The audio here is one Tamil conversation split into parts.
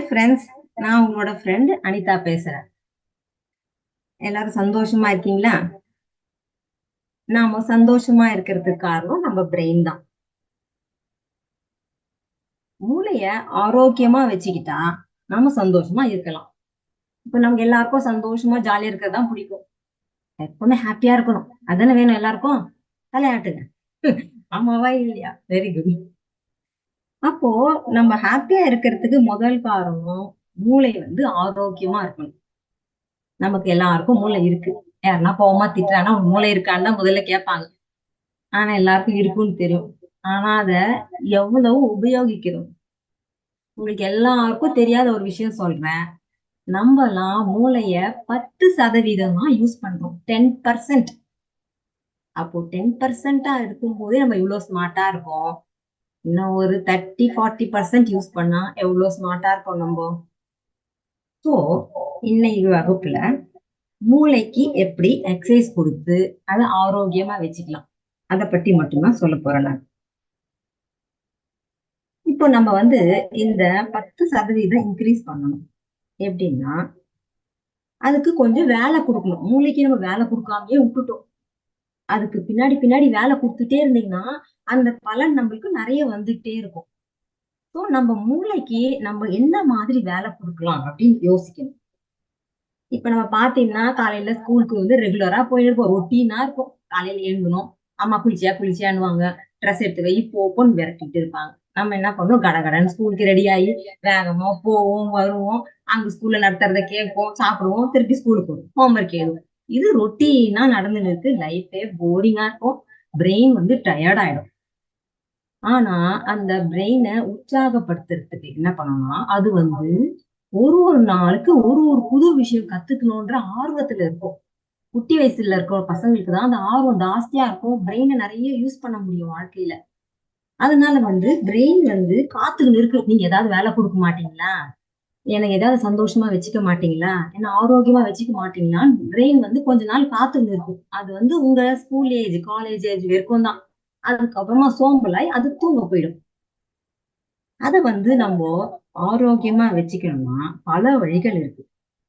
ஹாய் ஃப்ரெண்ட்ஸ் நான் உங்களோட ஃப்ரெண்ட் அனிதா பேசுறேன். எல்லாரும் சந்தோஷமா இருக்கீங்களா? நாம சந்தோஷமா இருக்கிறதுக்கு காரணம் நம்ம பிரெயின் தான். மூளைய ஆரோக்கியமா வச்சுக்கிட்டா நாம சந்தோஷமா இருக்கலாம். இப்ப நமக்கு எல்லாருக்கும் சந்தோஷமா ஜாலியா இருக்கிறது தான் பிடிக்கும். எப்பவுமே ஹாப்பியா இருக்கணும். அதானே வேணும் எல்லாருக்கும்? தலையாட்டுங்க. ஆமாவா இல்லையா? வெரி குட் அப்போ நம்ம ஹாப்பியா இருக்கிறதுக்கு முதல் காரணம் மூளை வந்து ஆரோக்கியமா இருக்கணும். நமக்கு எல்லாருக்கும் மூளை இருக்கு. யாருன்னா கோவமா திட்டுறாங்கன்னா உன் மூளை இருக்கான்னு தான் முதல்ல கேட்பாங்க. ஆனா எல்லாருக்கும் இருக்குன்னு தெரியும். ஆனா அத எவ்வளவு உபயோகிக்கிறோம்? உங்களுக்கு எல்லாருக்கும் தெரியாத ஒரு விஷயம் சொல்றேன். நம்மலாம் மூளைய பத்து சதவீதம் தான் யூஸ் பண்றோம். டென் பர்சன்ட் அப்போ டென் பர்சன்டா இருக்கும் போதே நம்ம இவ்வளவு ஸ்மார்ட்டா இருக்கோம். இன்னும் ஒரு தேர்ட்டி ஃபார்ட்டி பர்சன்ட் யூஸ் பண்ணா எவ்வளவு ஸ்மார்ட்டா இருக்கும் நம்ம? ஸோ இன்னைக்கு வகுப்புல மூளைக்கு எப்படி எக்ஸசைஸ் கொடுத்து அதை ஆரோக்கியமா வச்சுக்கலாம். அதை பத்தி மட்டும்தான் சொல்ல போறேன் நான். இப்போ நம்ம வந்து இந்த பத்து சதவீதம் இன்க்ரீஸ் பண்ணணும். எப்படின்னா அதுக்கு கொஞ்சம் வேலை கொடுக்கணும். மூளைக்கு நம்ம வேலை கொடுக்காமயே விட்டுட்டோம். அதுக்கு பின்னாடி பின்னாடி வேலை கொடுத்துட்டே இருந்தீங்கன்னா அந்த பலன் நம்மளுக்கு நிறைய வந்துட்டே இருக்கும். ஸோ நம்ம மூளைக்கு நம்ம என்ன மாதிரி வேலை கொடுக்கலாம் அப்படின்னு யோசிக்கணும். இப்ப நம்ம பாத்தீங்கன்னா காலையில ஸ்கூலுக்கு வந்து ரெகுலரா போயிருப்போம் ரொட்டீனா இருக்கும். காலையில எழுந்தணும் அம்மா குளிச்சியா குளிச்சியான்னுவாங்க. ட்ரெஸ் எடுத்து வை போன்னு விரட்டிட்டு இருப்பாங்க. நம்ம என்ன பண்ணுவோம்? கடகடன்னு ஸ்கூலுக்கு ரெடி ஆகி வேகமா போவோம் வருவோம். அங்க ஸ்கூல்ல நடத்துறத கேட்போம் சாப்பிடுவோம். திருப்பி ஸ்கூலுக்கு போவோம் ஹோம்ஒர்க் எழுதுவோம். இது ரொட்டீனா நடந்துன்னு இருக்கு லைஃபே போரிங்கா இருக்கும். பிரெயின் வந்து டயர்ட் ஆயிடும். ஆனா அந்த பிரெயினை உற்சாகப்படுத்துறதுக்கு என்ன பண்ணணும்னா அது வந்து ஒரு ஒரு நாளுக்கு ஒரு ஒரு புது விஷயம் கத்துக்கணும்ன்ற ஆர்வத்துல இருக்கும். குட்டி வயசுல இருக்கிற பசங்களுக்கு தான் அந்த ஆர்வம் ஜாஸ்தியா இருக்கும். பிரெயினை நிறைய யூஸ் பண்ண முடியும் வாழ்க்கையில. அதனால வந்து பிரெயின் வந்து காத்துக்கிட்டு இருக்கு. நீங்க ஏதாவது வேலை கொடுக்க மாட்டீங்களா? எனக்கு ஏதாவது சந்தோஷமா வச்சுக்க மாட்டீங்களா? என்ன ஆரோக்கியமா வச்சுக்க மாட்டீங்களா? பிரெயின் வந்து கொஞ்ச நாள் காத்துன்னு இருக்கும். அது வந்து உங்க ஸ்கூல் ஏஜ் காலேஜ் ஏஜ் வரைக்கும் தான். அதுக்கப்புறமா சோம்பலாய் அது தூங்க போயிடும். அத வந்து நம்ம ஆரோக்கியமா வச்சுக்கணும்னா பல வழிகள் இருக்கு.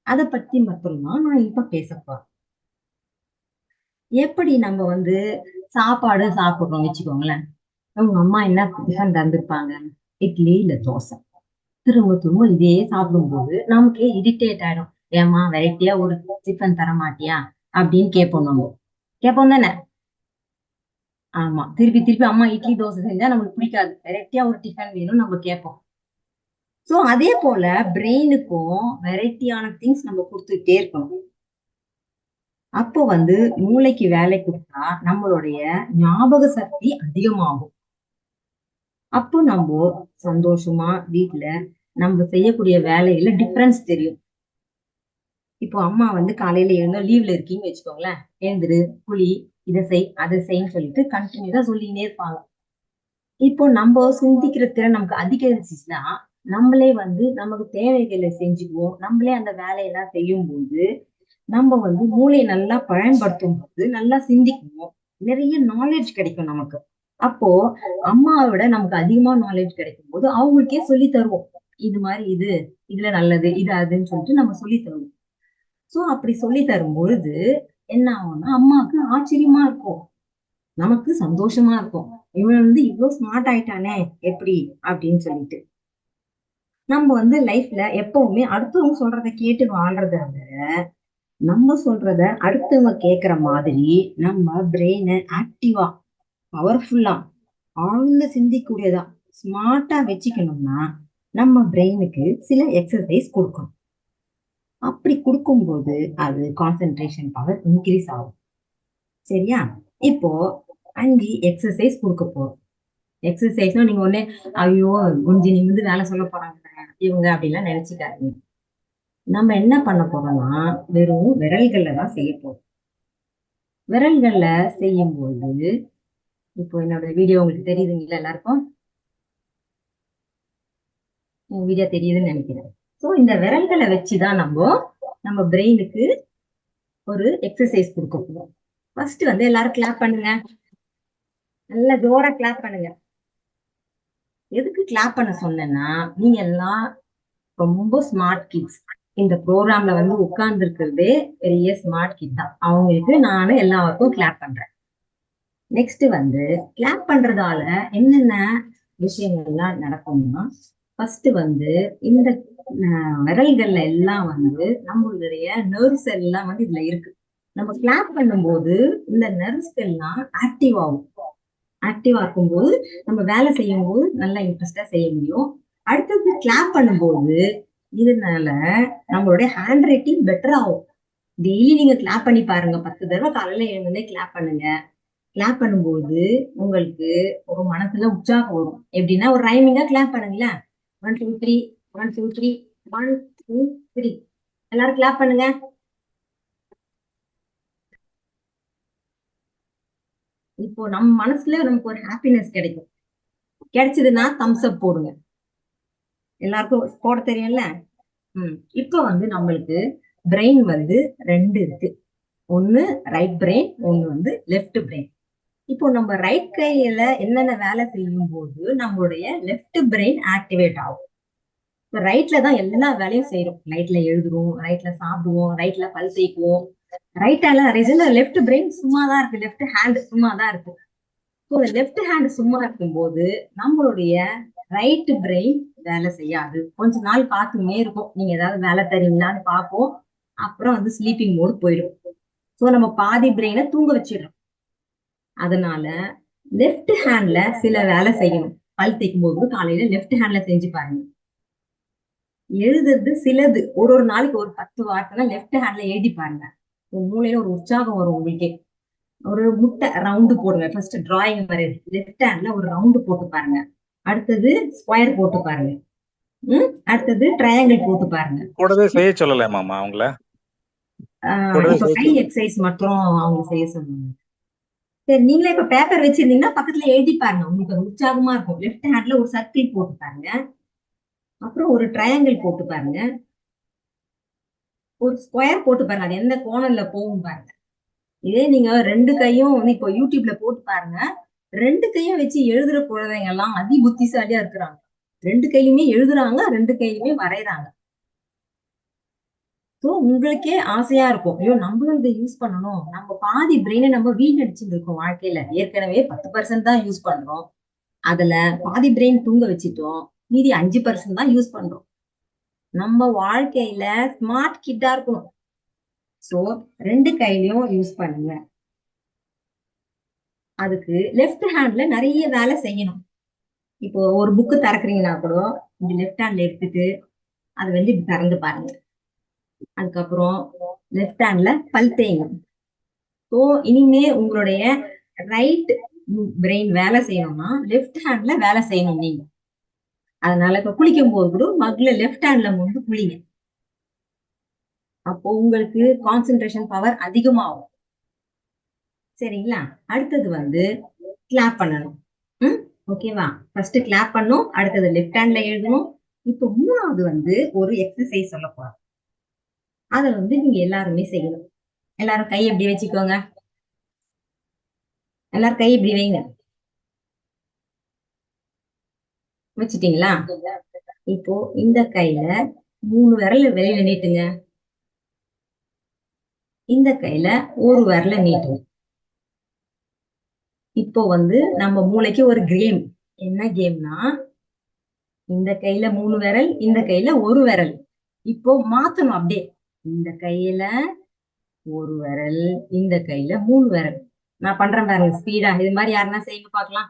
அதை பத்தி மட்டும்தான் நான் இப்ப பேச எப்படி நம்ம வந்து சாப்பாடு சாப்பிடுறோம் வச்சுக்கோங்களேன். உங்க அம்மா என்ன டிஃபன் தந்திருப்பாங்க? இட்லி இல்ல தோசை. திரும்ப திரும்ப இதே சாப்பிடும்போது நமக்கே இரிட்டேட் ஆயிடும். ஏமா வெரைட்டியா ஒரு டிஃபன் தர மாட்டியா அப்படின்னு கேட்போம் நம்ம. கேட்போம் தானே? ஆமா. திருப்பி திருப்பி அம்மா இட்லி தோசை செஞ்சா நம்மளுக்கு பிடிக்காது. வெரைட்டியா ஒரு டிஃபன் வேணும் நம்ம கேட்போம். சோ அதே போல பிரெயினுக்கும் வெரைட்டியான திங்ஸ் நம்ம கொடுத்துட்டே இருக்கணும். அப்போ வந்து மூளைக்கு வேலை கொடுத்தா நம்மளுடைய ஞாபக சக்தி அதிகமாகும். அப்போ நம்ம சந்தோஷமா வீட்டுல நம்ம செய்யக்கூடிய வேலையில டிஃபரன்ஸ் தெரியும். இப்போ அம்மா வந்து காலையில எழுந்தோம் லீவ்ல இருக்கீங்கன்னு வச்சுக்கோங்களேன். எழுந்துரு புளி இதை செய் அதை செய்ன்னு சொல்லிட்டு கண்டினியூஸா சொல்லினே இருப்பாங்க. இப்போ நம்ம சிந்திக்கிற திறன் நமக்கு அதிகரிச்சிச்சுன்னா நம்மளே வந்து நமக்கு தேவைகளை செஞ்சுக்குவோம். நம்மளே அந்த வேலையெல்லாம் செய்யும் போது நம்ம வந்து மூளையை நல்லா பயன்படுத்தும் போது நல்லா சிந்திக்குவோம். நிறைய நாலேஜ் கிடைக்கும் நமக்கு. அப்போ அம்மாவை விட நமக்கு அதிகமா நாலேஜ் கிடைக்கும் போது அவங்களுக்கே சொல்லி தருவோம். இது மாதிரி இது இதுல நல்லது இது அதுன்னு சொல்லிட்டு நம்ம சொல்லி தருவோம். சோ அப்படி சொல்லி தரும் பொழுது என்ன ஆகும்னா அம்மாவுக்கு ஆச்சரியமா இருக்கும். நமக்கு சந்தோஷமா இருக்கும். இவன் வந்து இவ்வளவு ஸ்மார்ட் ஆயிட்டானே எப்படி? அப்படின்னு சொல்லிட்டு. நம்ம வந்து லைஃப்ல எப்பவுமே அடுத்தவங்க சொல்றத கேட்டு வாழ்றத விட நம்ம சொல்றத அடுத்தவங்க கேக்குற மாதிரி நம்ம பிரெயினை ஆக்டிவா பவர்ஃபுல்லா ஆழ்ந்து சிந்திக்கூடியதா ஸ்மார்ட்டா வச்சுக்கணும்னா நம்ம பிரெயினுக்கு சில எக்ஸசைஸ் கொடுக்கணும். அப்படி கொடுக்கும்போது அது கான்சென்ட்ரேஷன் பவர் இன்க்ரீஸ் ஆகும். சரியா? இப்போ அஞ்சு எக்ஸசைஸ் கொடுக்க போறோம். எக்ஸசைஸ்னா நீங்க ஒன்னே ஐயோ கொஞ்சம் நீ வந்து வேலை சொல்ல போறாங்க இவங்க அப்படிலாம் நினைச்சுக்காதீங்க. நம்ம என்ன பண்ண போறோம்னா வெறும் விரல்கள்ல தான் செய்ய போறோம். விரல்கள்ல செய்யும்போது இப்போ என்னோட வீடியோ உங்களுக்கு தெரியுதுங்களா எல்லாருக்கும்? வீடியோ தெரியுதுன்னு நினைக்கிறேன். ஸோ இந்த விரல்களை வச்சுதான் நம்ம நம்ம பிரெயினுக்கு ஒரு எக்ஸசைஸ் கொடுக்க போகிறோம் ஃபர்ஸ்ட் வந்து எல்லாரும் கிளாப் பண்ணுங்க. நல்லா ஜோரா கிளாப் பண்ணுங்க. எதுக்கு கிளாப் பண்ண சொன்னேன்னா நீங்க எல்லாம் ரொம்ப ஸ்மார்ட் கிட்ஸ் இந்த ப்ரோக்ராம்ல வந்து உட்கார்ந்து இருக்கிறதே பெரிய ஸ்மார்ட் கிட் தான். அவங்களுக்கு நானும் எல்லாருக்கும் கிளாப் பண்றேன். நெக்ஸ்ட் வந்து கிளாப் பண்றதால என்னென்ன விஷயங்கள்லாம் நடக்கும்னா ஃபர்ஸ்ட் வந்து இந்த விரல்கள்ல எல்லாம் வந்து நம்மளுடைய நர்வ்ஸ் எல்லாம் வந்து இதுல இருக்கு. நம்ம கிளாப் பண்ணும்போது இந்த நர்வ்ஸ் எல்லாம் ஆக்டிவ் ஆகும். ஆக்டிவா இருக்கும்போது நம்ம வேலை செய்யும் போது நல்லா இன்ட்ரெஸ்டா செய்ய முடியும். அடுத்தது கிளாப் பண்ணும்போது இதனால நம்மளுடைய ஹேண்ட் ரைட்டிங் பெட்டர் ஆகும். டெய்லி நீங்க கிளாப் பண்ணி பாருங்க. பத்து தடவை காலையில எழுந்தே கிளாப் பண்ணுங்க. கிளாப் பண்ணும்போது உங்களுக்கு ஒரு மனசுல உற்சாகம் வரும். எப்படின்னா ஒரு ரைமிங்கா கிளாப் பண்ணுங்களேன் one two three one two three one two three எல்லாரும் கிளாப் பண்ணுங்க. இப்போ நம்ம மனசுல நமக்கு ஒரு ஹாப்பினஸ் கிடைக்கும். கிடைச்சதுன்னா தம்ஸ் அப் போடுங்க. எல்லாருக்கும் போட தெரியும்ல? ம். இப்போ வந்து நம்மளுக்கு பிரெயின் வந்து ரெண்டு இருக்கு. ஒன்னு ரைட் பிரெயின் ஒன்னு வந்து லெஃப்ட் பிரெயின் இப்போ நம்ம ரைட் கையில என்னென்ன வேலை செய்யும் போது நம்மளுடைய லெஃப்ட் பிரெயின் ஆக்டிவேட் ஆகும். இப்போ ரைட்ல தான் எல்லா வேலையும் செய்யறோம் ரைட்ல எழுதுறோம் ரைட்ல சாப்பிடுவோம் ரைட்ல பல் தேய்க்குவோம். ரைட் ஹேண்ட்ல நிறைய லெஃப்ட் பிரெயின் சும்மா தான் இருக்கு. லெஃப்ட் ஹேண்ட் சும்மா தான் இருக்கு ஸோ லெஃப்ட் ஹேண்ட் சும்மா இருக்கும்போது நம்மளுடைய ரைட் பிரெயின் வேலை செய்யாது. கொஞ்ச நாள் பார்த்துமே இருக்கும். நீங்க ஏதாவது வேலை தரீங்களான்னு பார்ப்போம். அப்புறம் வந்து ஸ்லீப்பிங் மோடு போயிடும். ஸோ நம்ம பாதி பிரெயினை தூங்க வச்சிடறோம். அதனால லெஃப்ட் ஹேண்ட்ல சில வேலை செய்யணும் பல் தேய்க்கும் போது காலையில லெஃப்ட் ஹேண்ட்ல செஞ்சு பாருங்க. எழுதுறது சிலது. ஒரு ஒரு நாளைக்கு ஒரு பத்து வார்த்தைனா லெஃப்ட் ஹேண்ட்ல எழுதி பாருங்க. உங்க மூளையில ஒரு உற்சாகம் வரும் உங்களுக்கே. ஒரு முட்டை ரவுண்டு போடுங்க. ஃபர்ஸ்ட் டிராயிங் வரையுது லெஃப்ட் ஹேண்ட்ல ஒரு ரவுண்டு போட்டு பாருங்க. அடுத்தது ஸ்கொயர் போட்டு பாருங்க. ம்? அடுத்தது ட்ரையாங்கிள் போட்டு பாருங்க. கூடவே செய்ய சொல்லலாமாமா அவங்கள? கை எக்ஸசைஸ் மட்டும் அவங்க செய்ய சொல்லுவாங்க. சரி நீங்களே இப்ப பேப்பர் வச்சிருந்தீங்கன்னா பக்கத்துல எழுதி பாருங்க. உங்களுக்கு அது உற்சாகமா இருக்கும். லெஃப்ட் ஹேண்ட்ல ஒரு சர்க்கிள் போட்டு பாருங்க. அப்புறம் ஒரு ட்ரையாங்கிள் போட்டு பாருங்க. ஒரு ஸ்கொயர் போட்டு பாருங்க. அது எந்த கோணல்ல போகும் பாருங்க. இதே நீங்க ரெண்டு கையும் வந்து இப்போ யூடியூப்ல போட்டு பாருங்க. ரெண்டு கையும் வச்சு எழுதுற குழந்தைங்க எல்லாம் அதி புத்திசாலியா இருக்கிறாங்க. ரெண்டு கையுமே எழுதுறாங்க ரெண்டு கையுமே வரைகிறாங்க ஸோ உங்களுக்கே ஆசையா இருக்கும். ஐயோ நம்மளும் இதை யூஸ் பண்ணணும். நம்ம பாதி பிரெயினை நம்ம வீணடிச்சுட்டு இருக்கோம் வாழ்க்கையில. ஏற்கனவே பத்து பர்சன்ட் தான் யூஸ் பண்றோம். அதுல பாதி பிரெயின் தூங்க வச்சுட்டோம். மீதி அஞ்சு பர்சன்ட் தான் யூஸ் பண்றோம். நம்ம வாழ்க்கையில ஸ்மார்ட் கிட்டா இருக்கணும். ஸோ ரெண்டு கையிலையும் யூஸ் பண்ணுங்க. அதுக்கு லெஃப்ட் ஹேண்ட்ல நிறைய வேலை செய்யணும். இப்போ ஒரு புக்கு திறக்குறீங்கன்னா கூட இந்த லெஃப்ட் ஹேண்ட்ல எடுத்துட்டு அதை வந்து இப்படி திறந்து பாருங்க. அதுக்கப்புறம் லெஃப்ட் ஹேண்ட்ல பல் தேய்ங்க ஸோ இனிமே உங்களுடைய ரைட் பிரெயின் வேலை செய்யணும்னா லெஃப்ட் ஹேண்ட்ல வேலை செய்யணும் நீங்க. அதனால இப்ப குளிக்கும் போது கூட மக்ல லெஃப்ட் ஹேண்ட்ல வந்து குளிங்க. அப்போ உங்களுக்கு கான்சென்ட்ரேஷன் பவர் அதிகமாகும். சரிங்களா? அடுத்தது வந்து கிளாப் பண்ணணும். ம்? ஓகேவா ஃபர்ஸ்ட் கிளாப் பண்ணும் அடுத்தது லெஃப்ட் ஹேண்ட்ல எழுதணும். இப்போ மூணாவது வந்து ஒரு எக்ஸசைஸ் சொல்ல போறோம். அதை வந்து நீங்க எல்லாருமே செய்யணும். எல்லாரும் கை எப்படி வச்சுக்கோங்க. எல்லாரும் கை இப்படி வைங்க. வச்சுட்டீங்களா? இப்போ இந்த கையில மூணு விரல வெளியில நீட்டுங்க. இந்த கையில ஒரு விரல நீட்டுங்க இப்போ வந்து நம்ம மூளைக்கு ஒரு கேம் என்ன கேம்னா இந்த கையில மூணு விரல் இந்த கையில ஒரு விரல். இப்போ மாத்தணும் அப்படியே. இந்த கையில ஒரு விரல் இந்த கையில மூணு விரல். நான் பண்றேன் பாருங்க ஸ்பீடா இது மாதிரி யாருன்னா செய்யுங்க பாக்கலாம்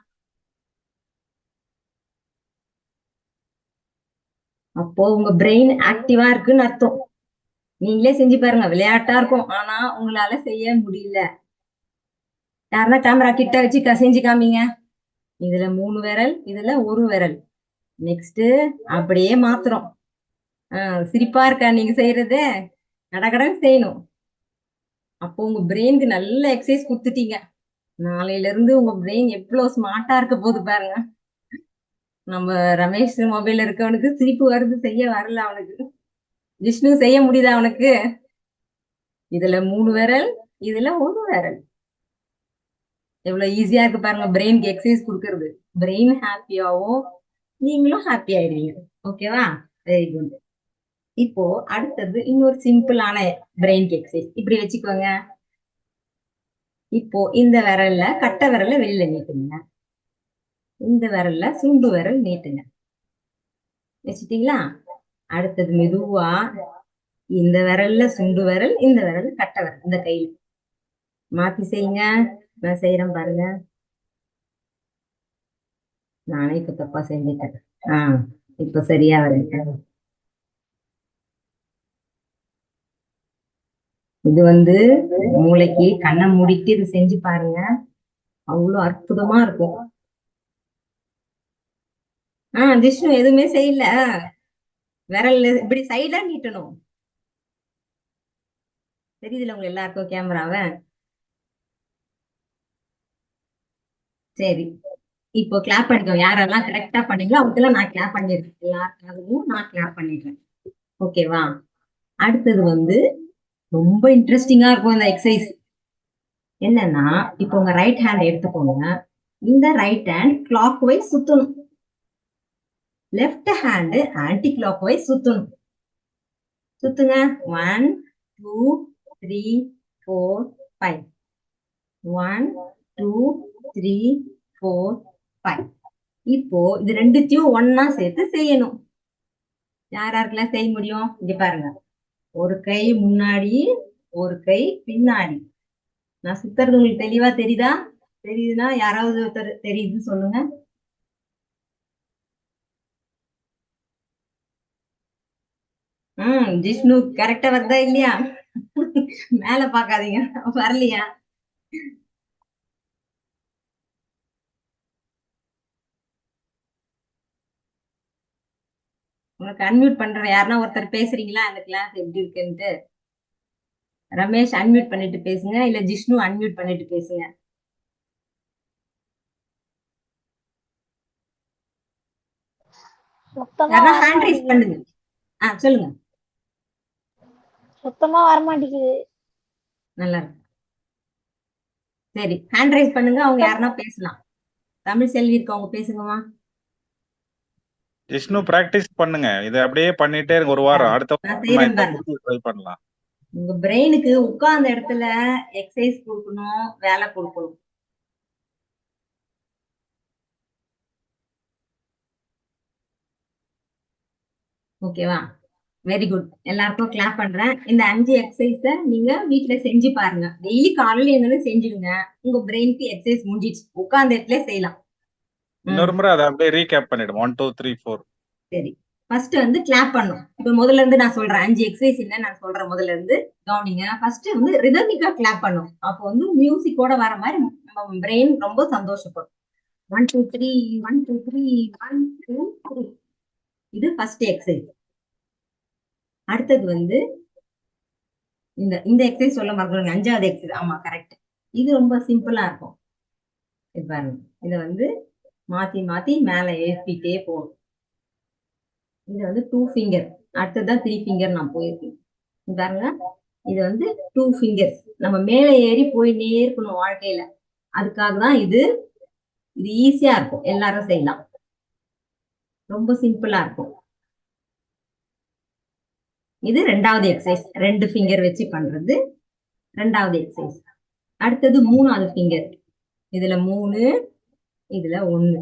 அப்போ உங்க பிரெயின் ஆக்டிவா இருக்குன்னு அர்த்தம். நீங்களே செஞ்சு பாருங்க விளையாட்டா இருக்கும். ஆனா உங்களால செய்ய முடியல. யாருன்னா கேமரா கிட்ட வச்சு செஞ்சு காமிங்க. இதுல மூணு விரல் இதுல ஒரு விரல். நெக்ஸ்ட் அப்படியே மாத்துறோம். ஆஹ் சிரிப்பா இருக்கா நீங்க செய்யறது? கடகடன்னு செய்யணும். அப்போ உங்க பிரெயினுக்கு நல்ல எக்ஸசைஸ் கொடுத்துட்டீங்க. நாளையில இருந்து உங்க பிரெயின் எவ்வளவு ஸ்மார்ட்டா இருக்க போகுது பாருங்க. நம்ம ரமேஷ் மொபைல் இருக்கவனுக்கு சிரிப்பு வருது செய்ய வரல அவனுக்கு. விஷ்ணு செய்ய முடியுதா அவனுக்கு. இதுல மூணு விரல் இதுல ஒரு விரல். எவ்வளவு ஈஸியா இருக்கு பாருங்க பிரெயினுக்கு எக்ஸசைஸ் கொடுக்கறது. பிரெயின் ஹாப்பியாவும் நீங்களும் ஹாப்பி ஆயிடுவீங்க. ஓகேவா வெரி குட் இப்போ அடுத்தது இன்னொரு சிம்பிளான பிரெயின் எக்ஸசைஸ் இப்படி வச்சுக்கோங்க. இப்போ இந்த விரல்ல கட்டை விரல்ல வெளியில நீட்டுங்க. இந்த விரல்ல சுண்டு விரல் நீட்டுங்க. வச்சுட்டீங்களா? அடுத்தது மெதுவா இந்த விரல்ல சுண்டு விரல் இந்த விரல் கட்டை விரல் இந்த கையில. மாத்தி செய்யுங்க. நான் செய்யறேன் பாருங்க. நானே இப்ப தப்பா செஞ்சுட்டேன். ஆஹ் இப்ப சரியா வருங்க இது வந்து மூளைக்கு கண்ணை மூடிட்டு இது செஞ்சு பாருங்க. அவ்வளவு அற்புதமா இருக்கும். ஆஹ் விஷ்ணு எதுவுமே செய்யல. விரல் இப்படி சைடா நீட்டணும். தெரியுதுல உங்க எல்லாருக்கும் கேமராவ? சரி. இப்போ கிளாப் பண்ணிக்கோங்க யாரெல்லாம் கரெக்டா பண்ணீங்களோ அவங்கெல்லாம் நான் கிளாப் பண்ணிடுறேன். எல்லாருக்காகவும் நான் கிளாப் பண்ணிடுறேன். ஓகேவா அடுத்தது வந்து ரொம்ப இன்ட்ரெஸ்டிங்கா இருக்கும் இந்த எக்ஸசைஸ் என்னன்னா இப்போ உங்க ரைட் ஹேண்ட் எடுத்துக்கோங்க. இந்த ரைட் ஹேண்ட் கிளாக் வைஸ் சுத்தணும். Left hand anti clock wise சுத்தணும். சுத்துங்க. One two three four five one two three four five இப்போ இது ரெண்டுத்தையும் ஒன்னா சேர்த்து செய்யணும். யார் யாருக்கெல்லாம் செய்ய முடியும்? இங்க பாருங்க. ஒரு கை முன்னாடி ஒரு கை பின்னாடி. நான் சுத்துறது உங்களுக்கு தெளிவா தெரியுதா? தெரியுதுன்னா யாராவது ஒருத்தர் தெரியுதுன்னு சொல்லுங்க. ஹம் ஜிஷ்ணு கரெக்டா வருதா இல்லையா? மேல பாக்காதீங்க வரலையா? உங்களுக்கு அன்மியூட் பண்றேன் யாருன்னா ஒருத்தர் பேசுறீங்களா? அந்த கிளாஸ் எப்படி இருக்குன்ட்டு. ரமேஷ் அன்மியூட் பண்ணிட்டு பேசுங்க. இல்ல ஜிஷ்ணு அன்மியூட் பண்ணிட்டு பேசுங்க. ஹேண்ட் ரைஸ் பண்ணுங்க. ஆ சொல்லுங்க. சுத்தமா வர மாட்டேங்குது. நல்லா இருக்கு. சரி ஹேண்ட் ரைஸ் பண்ணுங்க. அவங்க யாருன்னா பேசலாம். தமிழ் செல்வி இருக்கவங்க பேசுங்கம்மா. ஜிஷ்ணு பிராக்டிஸ் பண்ணுங்க. இதை அப்படியே பண்ணிட்டே இருங்க. ஒரு வாரம். அடுத்த ட்ரை பண்ணலாம். உங்க பிரெயினுக்கு உட்கார்ந்த இடத்துல எக்ஸசைஸ் கொடுக்கணும் வேலை கொடுக்கணும். ஓகேவா வெரி குட் எல்லாருக்கும் கிளாப் பண்றேன். இந்த அஞ்சு எக்ஸசைஸ நீங்க வீட்ல செஞ்சு பாருங்க. டெய்லி காலையில இருந்தாலும் செஞ்சிடுங்க. உங்க பிரெயினுக்கு எக்ஸசைஸ் முடிஞ்சிச்சு உட்கார்ந்த இடத்துல செய்யலாம். இன்னொரு முறை அதை அப்படியே ரீகேப் பண்ணிடும். ஒன் டூ த்ரீ ஃபோர் சரி. ஃபர்ஸ்ட் வந்து கிளாப் பண்ணும். இப்போ முதல்ல இருந்து நான் சொல்றேன். அஞ்சு எக்ஸசைஸ் என்ன நான் சொல்றேன் முதல்ல இருந்து. கவனிங்க. ஃபர்ஸ்ட் வந்து ரிதமிக்கா கிளாப் பண்ணும். அப்போ வந்து மியூசிக்கோட வர மாதிரி நம்ம பிரெயின் ரொம்ப சந்தோஷப்படும். One two three one two three one two three இது ஃபர்ஸ்ட் எக்ஸசைஸ் அடுத்தது வந்து இந்த இந்த எக்ஸசைஸ் சொல்ல மறந்துடுங்க. அஞ்சாவது எக்ஸசைஸ் ஆமா கரெக்ட் இது ரொம்ப சிம்பிளா இருக்கும். இது பாருங்க. இதை வந்து மாத்தி மாத்தி மேல ஏற்றிட்டே போகணும். இது வந்து டூ ஃபிங்கர் அடுத்ததான் த்ரீ ஃபிங்கர் நான் போயிருக்கேன். பாருங்க. இது வந்து டூ ஃபிங்கர்ஸ் நம்ம மேலே ஏறி போயிட்டே இருக்கணும் வாழ்க்கையில. அதுக்காக தான் இது இது ஈஸியா இருக்கும். எல்லாரும் செய்யலாம். ரொம்ப சிம்பிளா இருக்கும். இது ரெண்டாவது எக்ஸசைஸ் ரெண்டு ஃபிங்கர் வச்சு பண்றது. ரெண்டாவது எக்ஸசைஸ் அடுத்தது மூணாவது ஃபிங்கர் இதுல மூணு இதுல ஒண்ணு.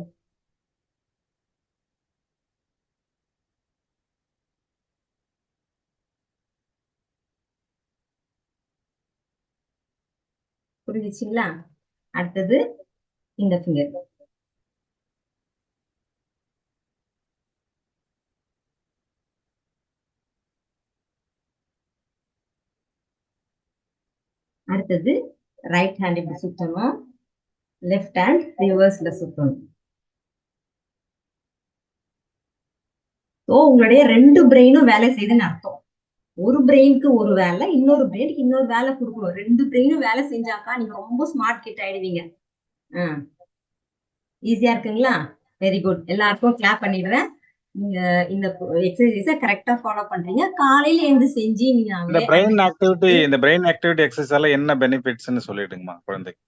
புரிஞ்சுச்சுங்களா? அடுத்தது இந்த ஃபிங்கர் அடுத்தது ரைட் ஹேண்ட் இப்படி சுத்தணும். லெஃப்ட் ஹேண்ட் ரிவர்ஸ்ல சுத்தணும் ஸோ உங்களுடைய ரெண்டு பிரெயினும் வேலை செய்யுதுன்னு அர்த்தம். ஒரு பிரெயினுக்கு ஒரு வேலை இன்னொரு பிரெயினுக்கு இன்னொரு வேலை கொடுக்கணும். ரெண்டு பிரெயினும் வேலை செஞ்சாக்கா நீங்க ரொம்ப ஸ்மார்ட் கிட் ஆயிடுவீங்க. ஈஸியா இருக்குங்களா? வெரி குட் எல்லாருக்கும் கிளாப் பண்ணிடுறேன். நீங்க இந்த எக்ஸசைஸ கரெக்டா ஃபாலோ பண்றீங்க. காலையில எழுந்து செஞ்சு நீங்க இந்த பிரெயின் ஆக்டிவிட்டி இந்த பிரெயின் ஆக்டிவிட்டி எக்ஸசைஸ் என்ன பெனிஃபிட்ஸ்னு சொல்லிடுங்கம்மா குழந்தைக்கு.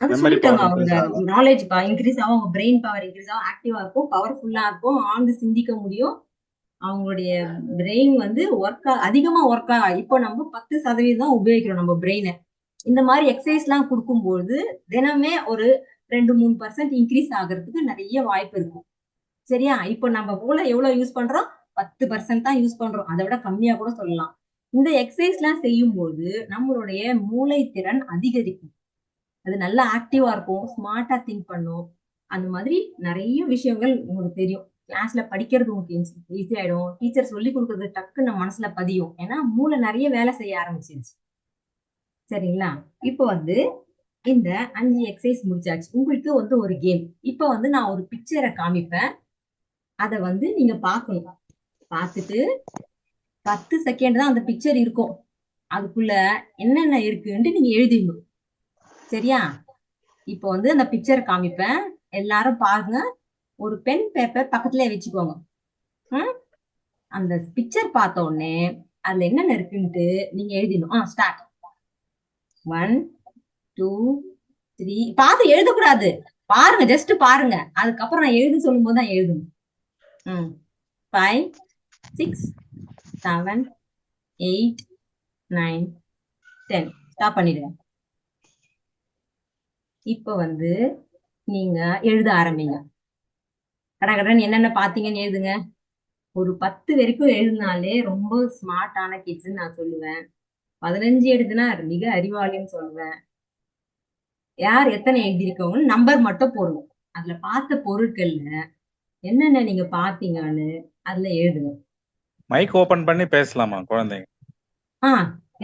அது சொல்லிட்டாங்க அவங்க. நாலேஜ் இன்க்ரீஸ் ஆகும். அவங்க பிரெயின் பவர் இன்க்ரீஸ் ஆகும். ஆக்டிவா இருக்கும். பவர்ஃபுல்லா இருக்கும். ஆழ்ந்து சிந்திக்க முடியும். அவங்களுடைய பிரெயின் வந்து ஒர்க் அதிகமா ஒர்க் ஆக இப்போ நம்ம பத்து சதவீதம் தான் உபயோகிக்கிறோம் நம்ம பிரெயினை இந்த மாதிரி எக்ஸசைஸ் எல்லாம் கொடுக்கும்போது தினமே ஒரு ரெண்டு மூணு பர்சன்ட் இன்க்ரீஸ் ஆகிறதுக்கு நிறைய வாய்ப்பு இருக்கும். சரியா? இப்போ நம்ம மூளை எவ்வளவு யூஸ் பண்றோம்? பத்து பர்சன்ட் தான் யூஸ் பண்றோம். அதை விட கம்மியா கூட சொல்லலாம். இந்த எக்ஸசைஸ் எல்லாம் செய்யும்போது நம்மளுடைய மூளை திறன் அதிகரிக்கும். அது நல்லா ஆக்டிவா இருக்கும் ஸ்மார்ட்டா திங்க் பண்ணும். அந்த மாதிரி நிறைய விஷயங்கள் உங்களுக்கு தெரியும். கிளாஸ்ல படிக்கிறது உங்களுக்கு ஈஸி ஆயிடும். டீச்சர் சொல்லி கொடுக்கறது டக்கு நம்ம மனசுல பதியும். ஏன்னா மூளை நிறைய வேலை செய்ய ஆரம்பிச்சிருச்சு. சரிங்களா? இப்போ வந்து இந்த அஞ்சு எக்ஸசைஸ் முடிச்சாச்சு. உங்களுக்கு வந்து ஒரு கேம் இப்போ வந்து நான் ஒரு பிக்சரை காமிப்பேன். அதை வந்து நீங்க பார்க்கணும். பார்த்துட்டு பத்து செகண்ட் தான் அந்த பிக்சர் இருக்கும். அதுக்குள்ள என்னென்ன இருக்குன்ட்டு நீங்க எழுதிடணும். சரியா? இப்போ வந்து அந்த பிக்சர் காமிப்பேன். எல்லாரும் பாருங்க. ஒரு பென் பேப்பர் பக்கத்துல வச்சுக்கோங்க. ம்? அந்த பிக்சர் பார்த்த உடனே அதுல என்னென்ன இருக்குன்ட்டு நீங்க எழுதிடணும். ஆ ஸ்டார்ட் ஒன் டூ த்ரீ பார்த்து எழுதக்கூடாது. பாருங்க ஜஸ்ட் பாருங்க. அதுக்கப்புறம் நான் எழுதி சொல்லும் போது தான் எழுதணும். ம். Five six seven eight nine ten stop பண்ணிடுங்க. இப்போ வந்து நீங்க எழுத ஆரம்பிங்க. கடகடன் என்னென்ன பாத்தீங்கன்னு எழுதுங்க. ஒரு பத்து வரைக்கும் எழுதினாலே ரொம்ப ஸ்மார்ட்டான கிட்ஸ்ன்னு நான் சொல்லுவேன். பதினஞ்சு எழுதுனா மிக அறிவாளின்னு சொல்லுவேன். யார் எத்தனை எழுதியிருக்கவங்க நம்பர் மட்டும் போடுங்க அதுல பார்த்த பொருட்கள்ல என்னென்ன நீங்க பாத்தீங்கன்னு அதுல எழுதுங்க. மைக் ஓபன் பண்ணி பேசலாமா குழந்தைங்க? ஆ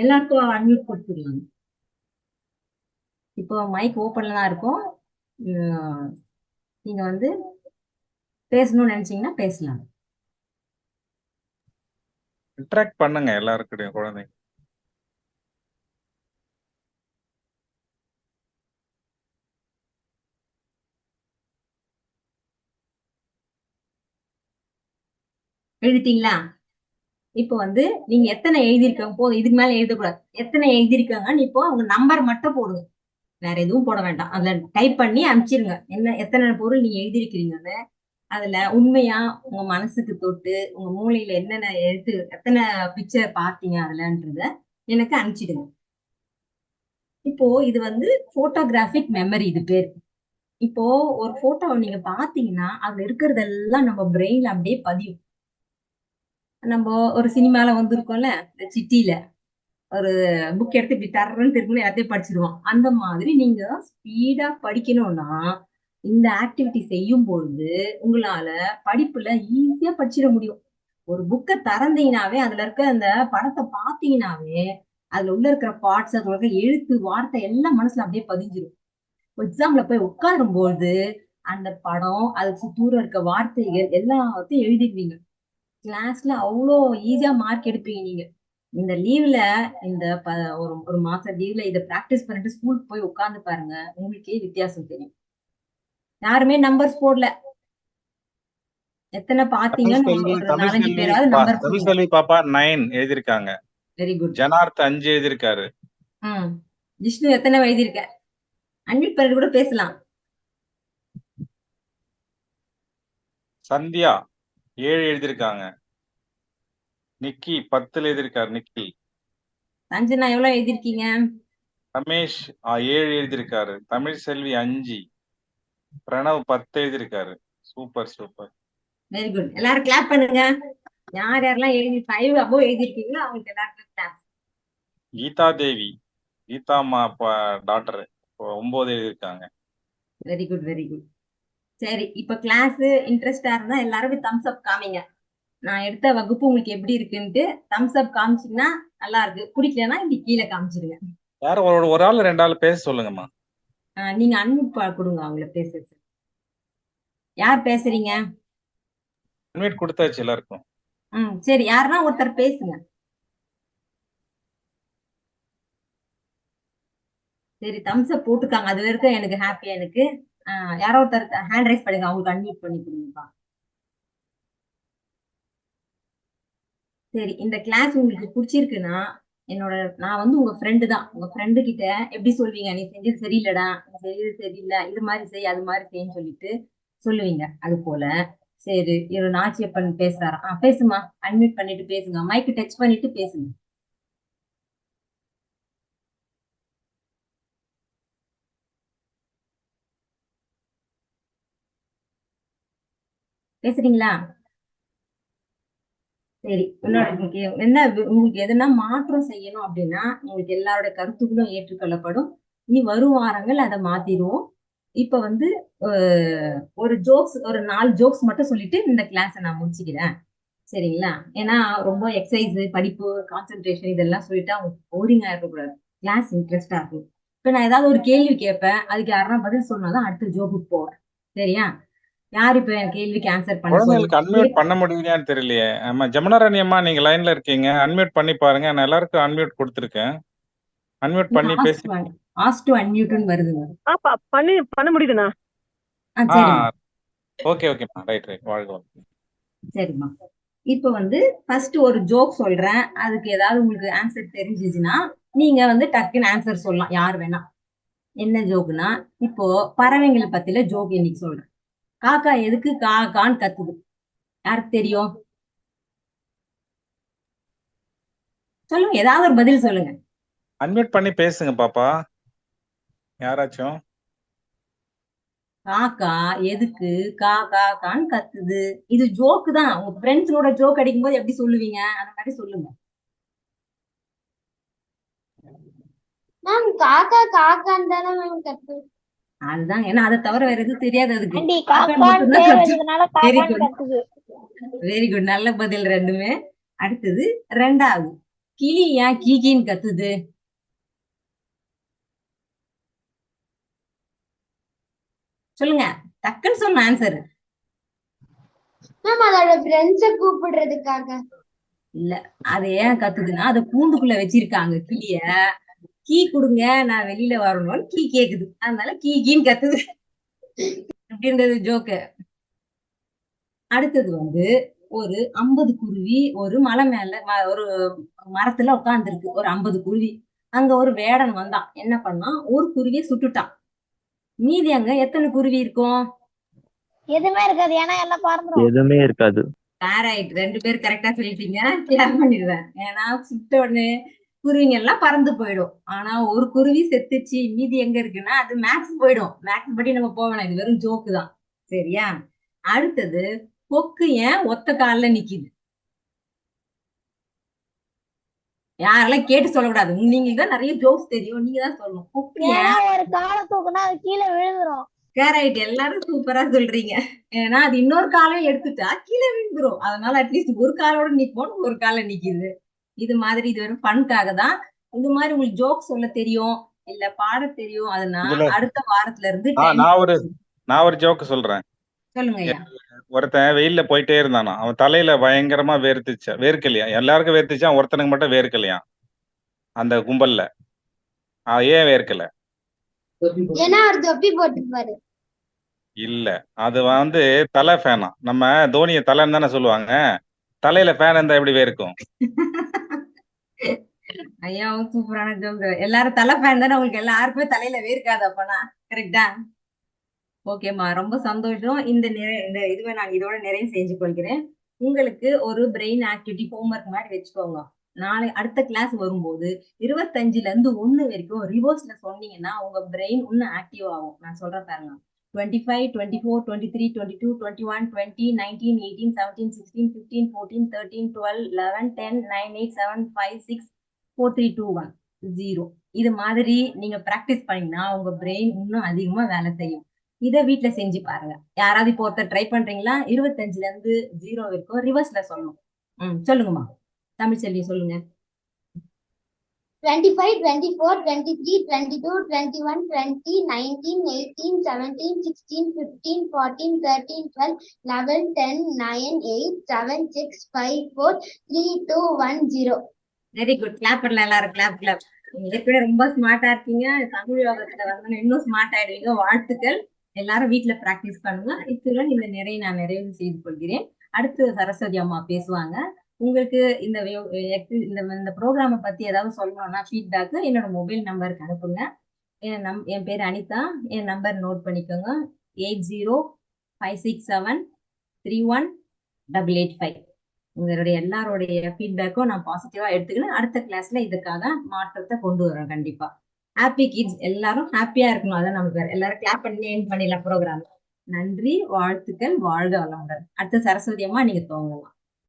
எல்லாருக்கும் அன்மியூட் கொடுத்துருவாங்க இப்போ மைக் ஓப்பன்ல தான் இருக்கும். உம், நீங்க வந்து பேசணும்னு நினைச்சீங்கன்னா பேசலாம். இன்டராக்ட் பண்ணுங்க எல்லாருக்கிட்டையும் குழந்தைங்க. எழுதிட்டீங்களா? இப்போ வந்து நீங்க எத்தனை எழுதியிருக்காங்க? போதும் இதுக்கு மேல எழுதக்கூடாது. எத்தனை எழுதியிருக்காங்கன்னு இப்போ அவங்க நம்பர் மட்டும் போடுங்க. வேற எதுவும் போட வேண்டாம். அதுல டைப் பண்ணி அனுப்பிச்சிருங்க. என்ன எத்தனை பொருள் நீங்க எழுதியிருக்கிறீங்கன்னு. அதுல உண்மையா உங்க மனசுக்கு தொட்டு உங்க மூளையில என்னென்ன எழுத்து எத்தனை பிக்சர் பார்த்தீங்க அதுலன்றத எனக்கு அனுப்பிச்சிடுங்க. இப்போ இது வந்து போட்டோகிராஃபிக் மெமரி இது பேர். இப்போ ஒரு போட்டோவை நீங்க பாத்தீங்கன்னா அதுல இருக்கிறதெல்லாம் நம்ம பிரெயின்ல அப்படியே பதியும். நம்ம ஒரு சினிமால வந்திருக்கோம்ல இந்த சிட்டில. ஒரு புக் எடுத்து இப்படி தர்றன்னு திரும்ப எல்லாத்தையும் படிச்சிருவோம். அந்த மாதிரி நீங்க ஸ்பீடா படிக்கணும்னா இந்த ஆக்டிவிட்டி செய்யும் பொழுது உங்களால படிப்புல ஈஸியா படிச்சிட முடியும். ஒரு புக்கை திறந்தீங்கனாவே அதுல இருக்க அந்த படத்தை பார்த்தீங்கனாவே அதுல உள்ள இருக்கிற பார்ட்ஸ் அதுல இருக்கிற எழுத்து வார்த்தை எல்லாம் மனசுல அப்படியே பதிஞ்சிடும் எக்ஸாம்ல போய் உட்காரும் போது அந்த படம் அதுக்கு தூரம் இருக்க வார்த்தைகள் எல்லாத்தையும் எழுதிடுவீங்க. கிளாஸ்ல அவ்வளோ ஈஸியா மார்க் எடுப்பீங்க நீங்க. இந்த லீவ்ல இந்த ஒரு ஒரு மாசம் லீவ்ல இதை பிராக்டிஸ் பண்ணிட்டு ஸ்கூலுக்கு போய் உட்கார்ந்து பாருங்க உங்களுக்கே வித்தியாசம் தெரியும். யாருமே நம்பர்ஸ் போடல. எத்தனை பாத்தீங்கன்னு பாப்பா நைன் எழுதியிருக்காங்க. வெரி குட் ஜனார்த் அஞ்சு எழுதியிருக்காரு. ம். விஷ்ணு எத்தனை எழுதியிருக்க? அன்மியூட் பண்ணிட்டு கூட பேசலாம். சந்தியா ஏழு எழுதியிருக்காங்க. நிக்கி பத்துல எழுதியிருக்காரு நிக்கி. சஞ்சனா எவ்வளவு எழுதியிருக்கீங்க? ரமேஷ் ஏழு எழுதியிருக்காரு. தமிழ்செல்வி அஞ்சு. பிரணவ் பத்து எழுதியிருக்காரு. Super super. வெரி குட் எல்லாரும் கிளாப் பண்ணுங்க. யார் யாரெல்லாம் எழுதி ஃபைவ் அபோ எழுதிருக்கீங்களோ அவங்களுக்கு எல்லாருக்கும் கிளாப் கீதா தேவி. கீதா மா டாக்டர் ஒன்பது எழுதியிருக்காங்க. வெரி குட் வெரி குட் சரி இப்ப கிளாஸ் இன்ட்ரெஸ்டா இருந்தா எல்லாரும் தம்ஸ் அப் காமிங்க. நான் எடுத்த வகுப்பு உங்களுக்கு எப்படி இருக்குன்ட்டு தம்ஸ் அப் காமிச்சீங்கன்னா நல்லா இருக்கு. பிடிக்கலன்னா இப்படி கீழே காமிச்சிடுங்க யாரும் ஒரு ஒரு ஆள் ரெண்டு ஆள் பேச சொல்லுங்கம்மா. நீங்க அன்மியூட் கொடுங்க அவங்கள பேசுறது. யார் பேசுறீங்க? இன்வைட் கொடுத்தாச்சு எல்லாருக்கும். ம் சரி. யாருன்னா ஒருத்தர் பேசுங்க. சரி தம்ஸ் அப் போட்டுருக்காங்க அது வரைக்கும் எனக்கு ஹாப்பியா எனக்கு. யாரோ ஒருத்தர் ஹேண்ட் ரைஸ் பண்ணுங்க. அவங்களுக்கு அன்மியூட் பண்ணி கொடுங்கப்பா. சரி இந்த கிளாஸ் உங்களுக்கு பிடிச்சிருக்குன்னா என்னோட நான் வந்து உங்க ஃப்ரெண்டு தான். உங்க ஃப்ரெண்டு கிட்ட எப்படி சொல்வீங்க? நீ செஞ்சது சரியில்லடா. நீ செஞ்சது சரியில்லை. இது மாதிரி செய் அது மாதிரி செய்யன்னு சொல்லிட்டு சொல்லுவீங்க. அது போல. சரி இவரு நாச்சியப்பன் பேசுறாரா? ஆ பேசுமா அட்மிட் பண்ணிட்டு பேசுங்க. மைக்கு டச் பண்ணிட்டு பேசுங்க. பேசுறீங்களா? சரி இன்னொரு உங்களுக்கு என்ன உங்களுக்கு எதுனா மாற்றம் செய்யணும் அப்படின்னா உங்களுக்கு எல்லாரோட கருத்துக்களும் ஏற்றுக்கொள்ளப்படும். இனி வரும் வாரங்கள் அதை மாத்திடுவோம். இப்ப வந்து ஒரு ஜோக்ஸ் ஒரு நாலு ஜோக்ஸ் மட்டும் சொல்லிட்டு இந்த கிளாஸை நான் முடிச்சுக்கிறேன். சரிங்களா? ஏன்னா ரொம்ப எக்ஸசைஸ் படிப்பு கான்சென்ட்ரேஷன் இதெல்லாம் சொல்லிட்டு அவங்க போரிங்கா இருக்கக்கூடாது. கிளாஸ் இன்ட்ரெஸ்டா இருக்கும். இப்ப நான் ஏதாவது ஒரு கேள்வி கேட்பேன் அதுக்கு யாருன்னா பதில் சொன்னாதான் அடுத்த ஜோக்குக்கு போவேன். சரியா? யார் இப்ப என் கேள்விக்கு ஆன்சர் பண்ண அன்மியூட் பண்ண முடியலையான்னு தெரியலையே. ஆமா ஜமுனாராணி அம்மா நீங்க லைன்ல இருக்கீங்க. அன்மியூட் பண்ணி பாருங்க. நான் எல்லாருக்கும் அன்மியூட் கொடுத்துருக்கேன். அன்மியூட் பண்ணி பேசி ஆஸ்ட் டு அன்மியூட்னு வருதுங்க ஆ ப- பண்ணி பண்ண முடியுதுண்ணா? ஓகே ஓகேம்மா ரைட் ரைட் வாழ்க. சரிம்மா. இப்போ வந்து ஃபர்ஸ்ட் ஒரு ஜோக் சொல்றேன். அதுக்கு ஏதாவது உங்களுக்கு ஆன்சர் தெரிஞ்சிச்சுன்னா நீங்க வந்து டக்குன்னு ஆன்சர் சொல்லலாம். யார் வேணா. என்ன ஜோக்குனா இப்போ பறவைங்களை பத்தில ஜோக் இன்னைக்கு சொல்றேன். காக்கா எதுக்கு கா கான்னு கத்துது? யாருக்கு தெரியும்? சொல்லுங்க ஏதாவது ஒரு பதில் சொல்லுங்க. அன்மியூட் பண்ணி பேசுங்க பாப்பா. யாராச்சும்? காக்கா எதுக்கு? கா கா கான்னு கத்துது. இது ஜோக்கு தான். உங்க ஃப்ரெண்ட்ஸோட ஜோக் அடிக்கும் போது எப்படி சொல்லுவீங்க? அந்த மாதிரி சொல்லுங்க. மேம் காக்கா காக்கான்னு தானே மேம் கத்து அதுதான். ஏன்னா அதை தவிர வேற எதுவும் தெரியாது அதுக்கு. good. கத்துது. வெரி குட் நல்ல பதில் ரெண்டுமே. அடுத்தது ரெண்டாவது. கிளி ஏன் கீகின்னு கத்துது? சொல்லுங்க. டக்குன்னு சொல்லுங்க ஆன்சர் மேம் அதோட ஃப்ரெண்ட்ஸ கூப்பிடுறதுக்காக. இல்ல. அது ஏன் கத்துதுன்னா அதை கூண்டுக்குள்ள வச்சிருக்காங்க கிளிய. கீ கொடுங்க நான் வெளியில வரணும்னு கீ கேக்குது. அதனால கீ கீன்னு கத்துது. எப்படி இருந்தது ஜோக்கு அடுத்தது வந்து ஒரு ஐம்பது குருவி ஒரு மலை மேல ஒரு மரத்துல உட்கார்ந்துருக்கு. ஒரு ஐம்பது குருவி. அங்க ஒரு வேடன் வந்தான். என்ன பண்ணான் ஒரு குருவியை சுட்டுட்டான். மீதி அங்க எத்தனை குருவி இருக்கும்? எதுவுமே இருக்காது. ஏன்னா எல்லாம் பறந்துரும். எதுவுமே இருக்காது. ரெண்டு பேர் கரெக்டா சொல்லிட்டீங்க. கிளியர் பண்ணிடுவேன். ஏன்னா சுட்ட உடனே குருவிங்க எல்லாம் பறந்து போயிடும். ஆனா ஒரு குருவி செத்துச்சு மீதி எங்க இருக்குன்னா அது மேக்ஸ் போயிடும். மேக்ஸ் படி நம்ம போவேணாம் இது வெறும் ஜோக்கு தான். சரியா? அடுத்தது கொக்கு ஏன் ஒத்த கால்ல நிக்குது? யாரெல்லாம் கேட்டு சொல்லக்கூடாது. நீங்களுக்கு தான் நிறைய ஜோக்ஸ் தெரியும். நீங்க தான் சொல்லணும். கொக்கு ஒரு காலை தூக்குனா அது கீழே விழுந்துரும். ரைட் எல்லாரும் சூப்பரா சொல்றீங்க. ஏன்னா அது இன்னொரு காலம் எடுத்துட்டா கீழே விழுந்துரும். அதனால அட்லீஸ்ட் ஒரு காலோட நிப்போம் ஒரு கால நிக்குது. இது மாதிரி இது வெறும் ஃபன்காக தான். இந்த மாதிரி உங்களுக்கு ஜோக் சொல்ல தெரியும். இல்ல பாட தெரியும். அதுனா அடுத்த வாரத்துல இருந்து நான் ஒரு நான் ஒரு ஜோக்கு சொல்றேன். சொல்லுங்க ஒருத்தன் வெயில்ல போயிட்டே இருந்தானா? அவன் தலையில பயங்கரமா வேர்த்துச்சு. வேர்க்கலையா? எல்லாருக்கும் வேர்த்துச்சா? ஒருத்தனுக்கு மட்டும் வேர்க்கலையா? அந்த கும்பல்ல. ஆ, ஏன் வேர்க்கல? இல்ல. அது வந்து தலை ஃபேனா நம்ம தோனிய தலைன்னு தானே சொல்லுவாங்க. தலையில ஃபேன் இருந்தா எப்படி வேர்க்கும்? ஐயா சூப்பரான ஜோக் எல்லாரும் தலை ஃபேன் தானே? உங்களுக்கு எல்லாருக்குமே தலையில வேர்க்காது அப்பனா. கரெக்டா ஓகேம்மா ரொம்ப சந்தோஷம். இந்த நிறை இந்த இதுவே நான் இதோட நிறைய செஞ்சு கொள்கிறேன். உங்களுக்கு ஒரு பிரெயின் ஆக்டிவிட்டி ஹோம்ஒர்க் மாதிரி வச்சுக்கோங்க. நாளை அடுத்த கிளாஸ் வரும்போது இருபத்தஞ்சுல இருந்து ஒண்ணு வரைக்கும் ரிவர்ஸ்ல சொன்னீங்கன்னா உங்க பிரெயின் இன்னும் ஆக்டிவ் ஆகும். நான் சொல்றேன் பாருங்க. Twenty five twenty four twenty three twenty two twenty one twenty nineteen eighteen seventeen sixteen fifteen fourteen thirteen twelve eleven ten nine eight seven five six four three two one zero இது மாதிரி நீங்கள் ப்ராக்டிஸ் பண்ணீங்கன்னா உங்கள் பிரெயின் இன்னும் அதிகமாக வேலை செய்யும். இதை வீட்டில் செஞ்சு பாருங்கள் யாராவது இப்போ ஒருத்தர் ட்ரை பண்ணுறீங்களா இருபத்தஞ்சிலேருந்து ஜீரோ வரைக்கும் ரிவர்ஸில் சொல்லணும். ம் சொல்லுங்கம்மா. தமிழ் செல்வி சொல்லுங்க. Twenty five twenty four twenty three twenty two twenty one twenty nineteen eighteen seventeen sixteen fifteen fourteen thirteen twelve eleven ten nine eight seven six five four three two one zero very good clap பண்ணலாம் எல்லாரும். கிளாப் கிளாப் நீங்க ஏற்கனவே ரொம்ப ஸ்மார்ட்டா இருக்கீங்க. தமிழ் யோகத்துல வந்து இன்னும் ஸ்மார்ட் ஆயிடுவீங்க. வாழ்த்துக்கள். எல்லாரும் வீட்ல பிராக்டிஸ் பண்ணுங்க. இத்துடன் இந்த நிறைய நான் நிறைவு செய்து கொள்கிறேன். அடுத்து சரஸ்வதி அம்மா பேசுவாங்க. உங்களுக்கு இந்த இந்த இந்த ப்ரோக்ராமை பத்தி ஏதாவது சொல்லணும்னா ஃபீட்பேக்கு என்னோட மொபைல் நம்பருக்கு அனுப்புங்க. என் நம் என் பேர் அனிதா. என் நம்பர் நோட் பண்ணிக்கோங்க. Eight zero five six seven three one double eight five உங்களுடைய எல்லாருடைய ஃபீட்பேக்கும் நான் பாசிட்டிவா எடுத்துக்கணும் அடுத்த கிளாஸ்ல இதுக்காக மாற்றத்தை கொண்டு வரேன் கண்டிப்பா. ஹாப்பி கிட்ஸ் எல்லாரும் ஹாப்பியா இருக்கணும். அதான் நமக்கு வேற. எல்லாரும் கிளாப் பண்ணி என் பண்ணிடலாம் ப்ரோக்ராம் நன்றி வாழ்த்துக்கள் வாழ்க வளமுடன். அடுத்த சரஸ்வதி அம்மா நீங்க தோங்கலாம்